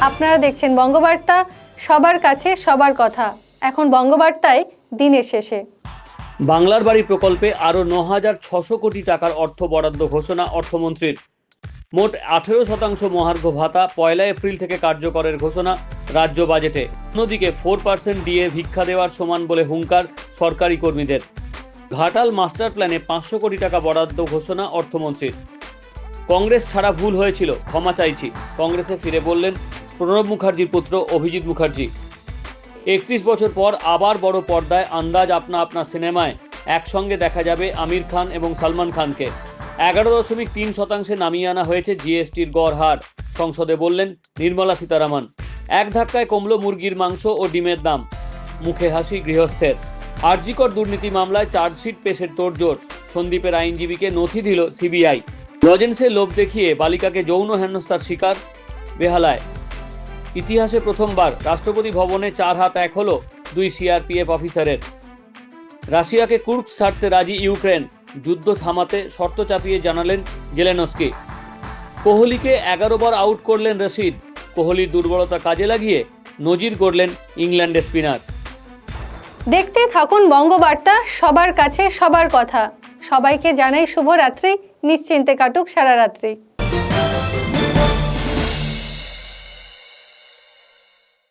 আপনারা দেখছেন বঙ্গবার্তা, সবার কাছে সবার কথা। এখন বঙ্গবার্তায় দিনের শেষে। বাংলার বাড়ি প্রকল্পে আরও ন হাজার ছশো কোটি টাকার অর্থ বরাদ্দ ঘোষণা অর্থমন্ত্রীর। মোট আঠেরো শতাংশ মহার্ঘ ভাতা পয়লা এপ্রিল থেকে কার্যকরের ঘোষণা রাজ্য বাজেটে। অন্যদিকে ফোর পার্সেন্ট দিয়ে ভিক্ষা দেওয়ার সমান বলে হুঙ্কার সরকারি কর্মীদের। ঘাটাল মাস্টার প্ল্যানে পাঁচশো কোটি টাকা বরাদ্দ ঘোষণা অর্থমন্ত্রীর। কংগ্রেস ছাড়া ভুল হয়েছিল, ক্ষমা চাইছি। কংগ্রেসে ফিরে বললেন প্রণব মুখার্জির পুত্র অভিজিৎ মুখার্জি। একত্রিশ বছর পর আবার বড় পর্দায় আন্দাজ আপনা আপনা সিনেমায় একসঙ্গে দেখা যাবে আমির খান এবং সালমান খানকে। এগারো দশমিক তিন শতাংশে নামিয়ে আনা হয়েছে জিএসটির গড় হার, সংসদে বললেন নির্মলা সীতারামন। এক ধাক্কায় কমল মুরগির মাংস ও ডিমের দাম, মুখে হাসি গৃহস্থের। আরজিকর দুর্নীতি মামলায় চার্জশিট পেশের তোড়জোড়, সন্দীপের আইনজীবীকে নথি দিল সিবিআই। লজেন্সে লোভ দেখিয়ে বালিকাকে যৌন হেনস্থার শিকার বেহালায়। ইতিহাসে প্রথমবার রাষ্ট্রপতি ভবনে চার হাত এক হল দুই সিআরপিএফ অফিসারের। রাশিয়াকে কুর্ক ছাড়তে রাজি ইউক্রেন, যুদ্ধ থামাতে শর্ত চাপিয়ে জানালেন জেলেনস্কি। কোহলিকে এগারো বার আউট করলেন রশিদ, কোহলির দুর্বলতা কাজে লাগিয়ে নজির করলেন ইংল্যান্ডের স্পিনার। দেখতে থাকুন বঙ্গবার্তা, সবার কাছে সবার কথা। সবাইকে জানাই শুভরাত্রি, নিশ্চিন্তে কাটুক সারা রাত্রি।